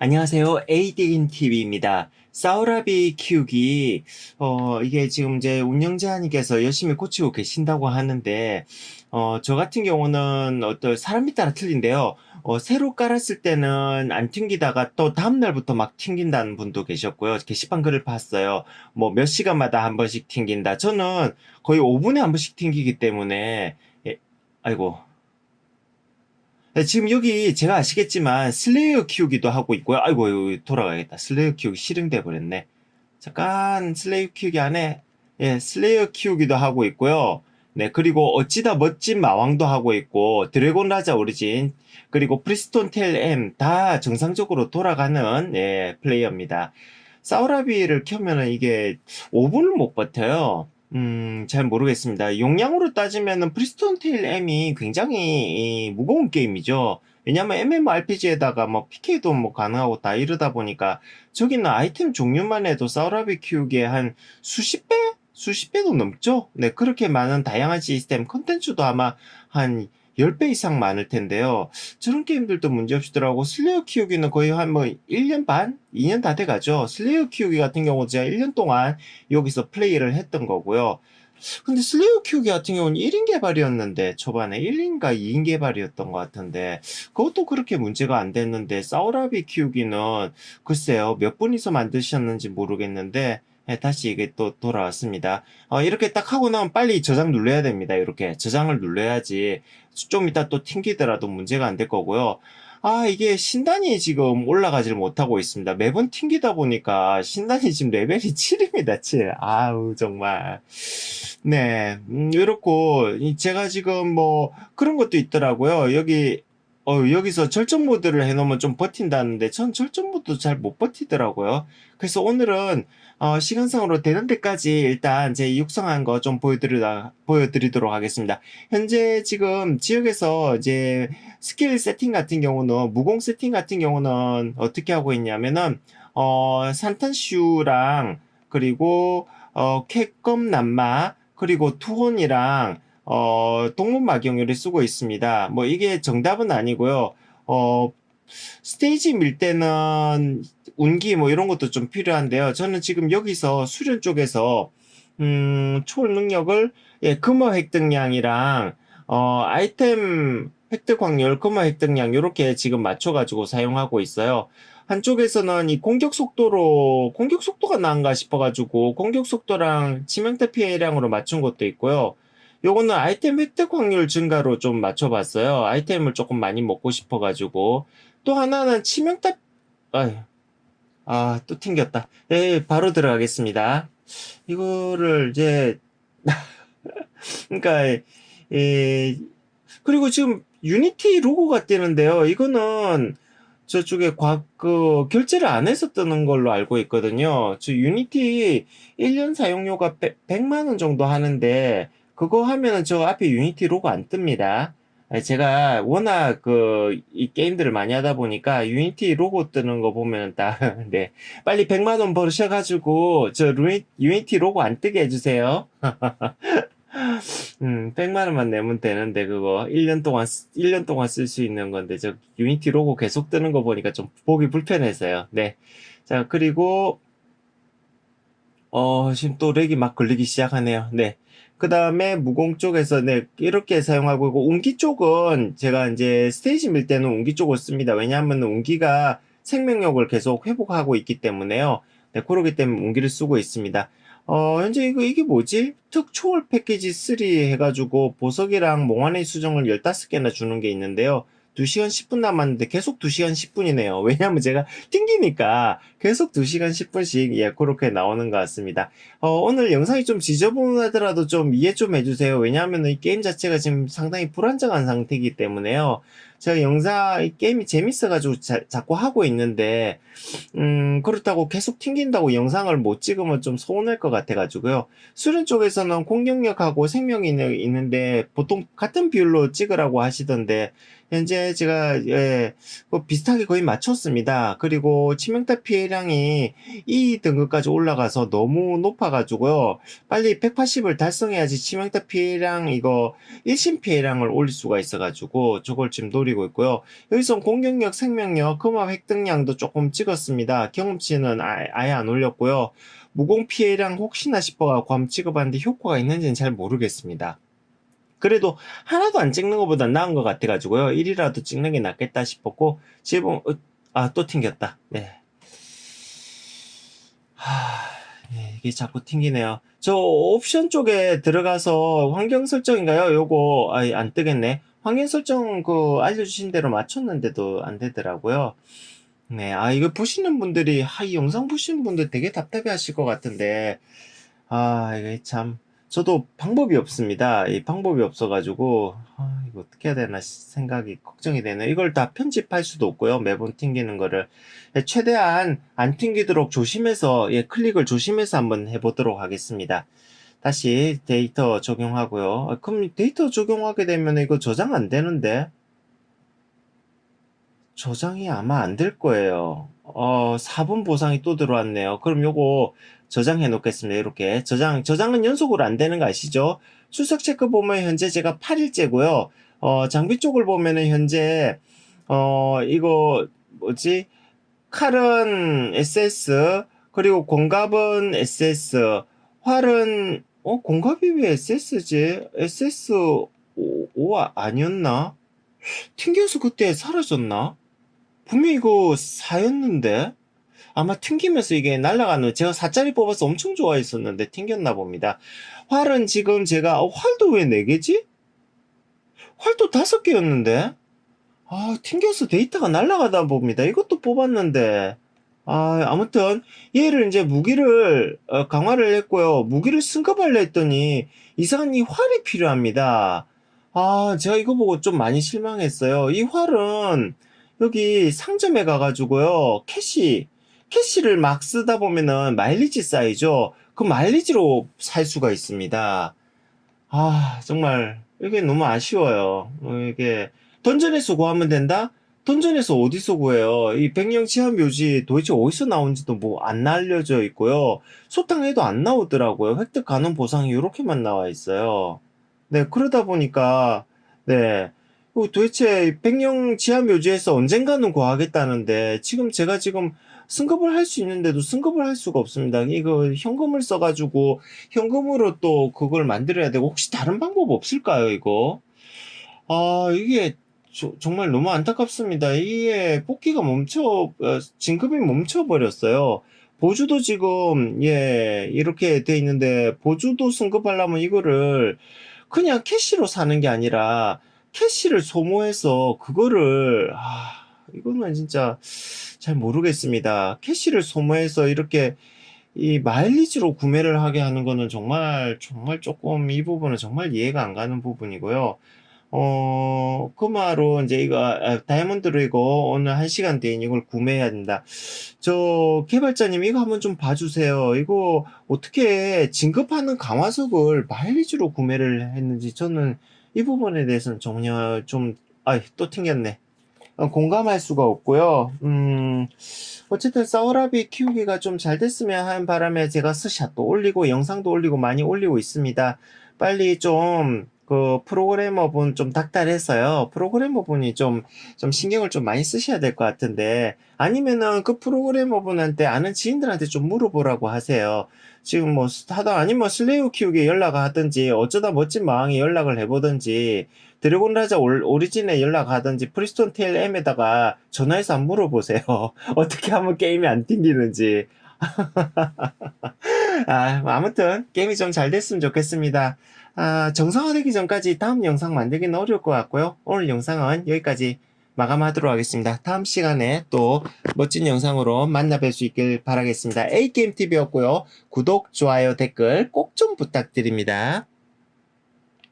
안녕하세요. 에이디인 TV입니다. 사우라비 키우기, 어, 이게 지금 이제 운영자님께서 열심히 고치고 계신다고 하는데, 어, 저 같은 경우는 어떤 사람에 따라 틀린데요. 어, 새로 깔았을 때는 안 튕기다가 또 다음날부터 막 튕긴다는 분도 계셨고요. 게시판 글을 봤어요. 뭐 몇 시간마다 한 번씩 튕긴다. 저는 거의 5분에 한 번씩 튕기기 때문에, 예, 아이고. 네, 지금 여기 제가 아시겠지만 슬레이어 키우기도 하고 있고요. 아이고 이거 돌아가야겠다. 슬레이어 키우기 실행돼 버렸네. 잠깐 슬레이어 키우기 안에 예 슬레이어 키우기도 하고 있고요. 네 그리고 어찌다 멋진 마왕도 하고 있고 드래곤 라자 오리진 그리고 프리스톤 텔 M 다 정상적으로 돌아가는 예 플레이어입니다. 사우라비를 켜면은 이게 5분을 못 버텨요. 음, 잘 모르겠습니다. 용량으로 따지면은 프리스톤 테일 M이 굉장히 이, 무거운 게임이죠. 왜냐면 MMORPG에다가 뭐 PK도 뭐 가능하고 다 이러다 보니까 저기는 아이템 종류만 해도 사우라비 키우기에 한 수십 배? 수십 배도 넘죠? 네, 그렇게 많은 다양한 시스템, 컨텐츠도 아마 한 10배 이상 많을 텐데요. 저런 게임들도 문제없이더라고. 슬레어 키우기는 거의 한 뭐 1년 반? 2년 다 돼가죠. 슬레어 키우기 같은 경우 제가 1년 동안 여기서 플레이를 했던 거고요. 근데 슬레어 키우기 같은 경우는 1인 개발이었는데 초반에 1인가 2인 개발이었던 것 같은데 그것도 그렇게 문제가 안 됐는데 사우라비 키우기는 글쎄요 몇 분이서 만드셨는지 모르겠는데 예, 다시 이게 또 돌아왔습니다. 어, 이렇게 딱 하고 나면 빨리 저장 눌러야 됩니다. 이렇게 저장을 눌러야지 좀 이따 또 튕기더라도 문제가 안 될 거고요. 아, 이게 신단이 지금 올라가지를 못하고 있습니다. 매번 튕기다 보니까 신단이 지금 레벨이 7입니다, 7. 아우, 정말. 네, 음, 이렇고, 이 제가 지금 뭐, 그런 것도 있더라고요. 여기, 어, 여기서 절전 모드를 해놓으면 좀 버틴다는데, 전 절전 모드 잘못 버티더라고요. 그래서 오늘은, 어, 시간상으로 되는 데까지 일단 제 육성한 거 좀 보여드리다, 보여드리도록 하겠습니다. 현재 지금 지역에서 이제 스킬 세팅 같은 경우는, 무공 세팅 같은 경우는 어떻게 하고 있냐면은, 어, 산탄슈랑, 그리고, 어, 쾌검 남마, 그리고 투혼이랑, 어, 동문마경유를 쓰고 있습니다. 뭐 이게 정답은 아니고요. 어, 스테이지 밀 때는 운기 뭐 이런 것도 좀 필요한데요. 저는 지금 여기서 수련 쪽에서 음, 초월 능력을 예, 금화 획득량이랑 어, 아이템 획득 확률, 금화 획득량 이렇게 지금 맞춰 가지고 사용하고 있어요. 한쪽에서는 이 공격 속도로 공격 속도가 나은가 싶어 가지고 공격 속도랑 치명타 피해량으로 맞춘 것도 있고요. 요거는 아이템 획득 확률 증가로 좀 맞춰봤어요. 아이템을 조금 많이 먹고 싶어가지고. 또 하나는 치명타, 아유, 아, 또 튕겼다. 네, 바로 들어가겠습니다. 이거를 이제, 그러니까, 예, 그리고 지금 유니티 로고가 뜨는데요. 이거는 저쪽에 과, 그, 결제를 안 해서 뜨는 걸로 알고 있거든요. 저 유니티 1년 사용료가 100, 100만원 정도 하는데, 그거 하면은 저 앞에 유니티 로고 안 뜹니다. 아니, 제가 워낙 그, 이 게임들을 많이 하다 보니까 유니티 로고 뜨는 거 보면 딱, 네. 빨리 100만원 버셔가지고, 저 루이, 유니티 로고 안 뜨게 해 주세요. 음, 100만 원만 내면 되는데, 그거. 1년 동안, 쓰- 1년 동안 쓸 수 있는 건데, 저 유니티 로고 계속 뜨는 거 보니까 좀 보기 불편해서요. 네. 자, 그리고, 어, 지금 또 렉이 막 걸리기 시작하네요. 네. 그 다음에 무공 쪽에서 네, 이렇게 사용하고 있고, 운기 쪽은 제가 이제 스테이지 밀 때는 운기 쪽을 씁니다. 왜냐하면 운기가 생명력을 계속 회복하고 있기 때문에요. 네, 그러기 때문에 운기를 쓰고 있습니다. 어, 현재 이거, 이게 뭐지? 특 초월 패키지 3 해가지고 보석이랑 몽환의 수정을 15개나 주는 게 있는데요. 2시간 10분 남았는데 계속 2시간 10분이네요. 왜냐면 제가 튕기니까 계속 2시간 10분씩 예, 그렇게 나오는 것 같습니다. 어, 오늘 영상이 좀 지저분하더라도 좀 이해 좀 해주세요. 왜냐하면 이 게임 자체가 지금 상당히 불안정한 상태이기 때문에요. 제가 영상, 이 게임이 재밌어가지고 자, 자꾸 하고 있는데, 음, 그렇다고 계속 튕긴다고 영상을 못 찍으면 좀 서운할 것 같아가지고요. 수련 쪽에서는 공격력하고 생명이 있는- 있는데, 보통 같은 비율로 찍으라고 하시던데, 현재 제가 예, 그 비슷하게 거의 맞췄습니다. 그리고 치명타 피해량이 이 등급까지 올라가서 너무 높아가지고요. 빨리 180을 달성해야지 치명타 피해량 이거 일심 피해량을 올릴 수가 있어가지고 저걸 지금 노리 고 있고요. 여기서 공격력, 생명력, 금화 획득량도 조금 찍었습니다. 경험치는 아, 아예 안 올렸고요. 무공 피해량 혹시나 싶어가지고 한번 찍어봤는데 효과가 있는지는 잘 모르겠습니다. 그래도 하나도 안 찍는 것보다 나은 것 같아가지고요. 1이라도 찍는 게 낫겠다 싶었고, 지금, 어, 아, 또 튕겼다. 네. 하, 예, 이게 자꾸 튕기네요. 저 옵션 쪽에 들어가서 환경 설정인가요? 요거, 아, 안 뜨겠네. 환경 설정 그 알려주신 대로 맞췄는데도 안 되더라고요. 네, 아, 이거 보시는 분들이, 아, 이 영상 보시는 분들 되게 답답해 하실 것 같은데, 아, 이게 참, 저도 방법이 없습니다. 이 방법이 없어가지고, 아, 이거 어떻게 해야 되나 생각이, 걱정이 되네. 이걸 다 편집할 수도 없고요. 매번 튕기는 거를. 예, 최대한 안 튕기도록 조심해서, 예, 클릭을 조심해서 한번 해보도록 하겠습니다. 다시 데이터 적용하고요. 아, 그럼 데이터 적용하게 되면 이거 저장 안 되는데? 저장이 아마 안 될 거예요. 어, 4분 보상이 또 들어왔네요. 그럼 요거 저장해 놓겠습니다. 이렇게. 저장, 저장은 연속으로 안 되는 거 아시죠? 출석 체크 보면 현재 제가 8일째고요. 어, 장비 쪽을 보면은 현재, 어, 이거, 뭐지? 칼은 SS, 그리고 공갑은 SS, 활은, 어, 공갑이 왜 SS지? SS 5, 5 아니었나? 튕겨서 그때 사라졌나? 분명히 이거 4였는데? 아마 튕기면서 이게 날아가는, 제가 4짜리 뽑아서 엄청 좋아했었는데 튕겼나 봅니다. 활은 지금 제가, 어, 활도 왜 4개지? 활도 5개였는데? 아, 튕겨서 데이터가 날아가다 봅니다. 이것도 뽑았는데. 아, 아무튼, 얘를 이제 무기를, 어, 강화를 했고요. 무기를 승급하려 했더니, 이상한 이 활이 필요합니다. 아, 제가 이거 보고 좀 많이 실망했어요. 이 활은, 여기 상점에 가가지고요, 캐시, 캐시를 막 쓰다 보면은 마일리지 쌓이죠? 그 마일리지로 살 수가 있습니다. 아, 정말, 이게 너무 아쉬워요. 어, 이게, 던전에서 구하면 된다? 던전에서 어디서 구해요? 이 백령 치안 묘지 도대체 어디서 나온지도 뭐 안 알려져 있고요. 소탕해도 안 나오더라고요. 획득 가능 보상이 이렇게만 나와 있어요. 네, 그러다 보니까, 네. 어, 도대체 백령 지하 묘지에서 언젠가는 구하겠다는데, 지금 제가 지금 승급을 할 수 있는데도 승급을 할 수가 없습니다. 이거 현금을 써가지고, 현금으로 또 그걸 만들어야 되고, 혹시 다른 방법 없을까요, 이거? 아, 이게 저- 정말 너무 안타깝습니다. 이게 뽑기가 멈춰, 어, 진급이 멈춰 버렸어요. 보주도 지금, 예, 이렇게 돼 있는데, 보주도 승급하려면 이거를 그냥 캐시로 사는 게 아니라, 캐시를 소모해서 그거를, 아, 이거는 진짜 잘 모르겠습니다. 캐시를 소모해서 이렇게 이 마일리지로 구매를 하게 하는 거는 정말, 정말 조금 이 부분은 정말 이해가 안 가는 부분이고요. 어, 금화로 이제 이거, 아, 다이아몬드로 이거 오늘 한 시간 뒤에 이걸 구매해야 된다. 저 개발자님 이거 한번 좀 봐주세요. 이거 어떻게 진급하는 강화석을 마일리지로 구매를 했는지 저는 이 부분에 대해서는 전혀 좀, 아이, 또 튕겼네. 어, 공감할 수가 없고요. 음, 어쨌든 사우라비 키우기가 좀 잘 됐으면 하는 바람에 제가 스샷도 올리고 영상도 올리고 많이 올리고 있습니다. 빨리 좀 그 프로그래머분 좀 닥달해서요. 프로그래머분이 좀, 좀 신경을 좀 많이 쓰셔야 될 것 같은데 아니면은 그 프로그래머분한테 아는 지인들한테 좀 물어보라고 하세요. 지금 뭐 하다 아니면 슬레이어 키우기 연락을 하든지 어쩌다 멋진 마왕에 연락을 해보든지 드래곤 라자 올- 오리진에 연락하든지 프리스톤 테일 M에다가 전화해서 한번 물어보세요. 어떻게 하면 게임이 안 튕기는지. 아, 아무튼 게임이 좀 잘 됐으면 좋겠습니다. 아, 정상화되기 전까지 다음 영상 만들기는 어려울 것 같고요. 오늘 영상은 여기까지 마감하도록 하겠습니다. 다음 시간에 또 멋진 영상으로 만나 뵐 수 있길 바라겠습니다. A게임TV였고요. 구독, 좋아요, 댓글 꼭 좀 부탁드립니다.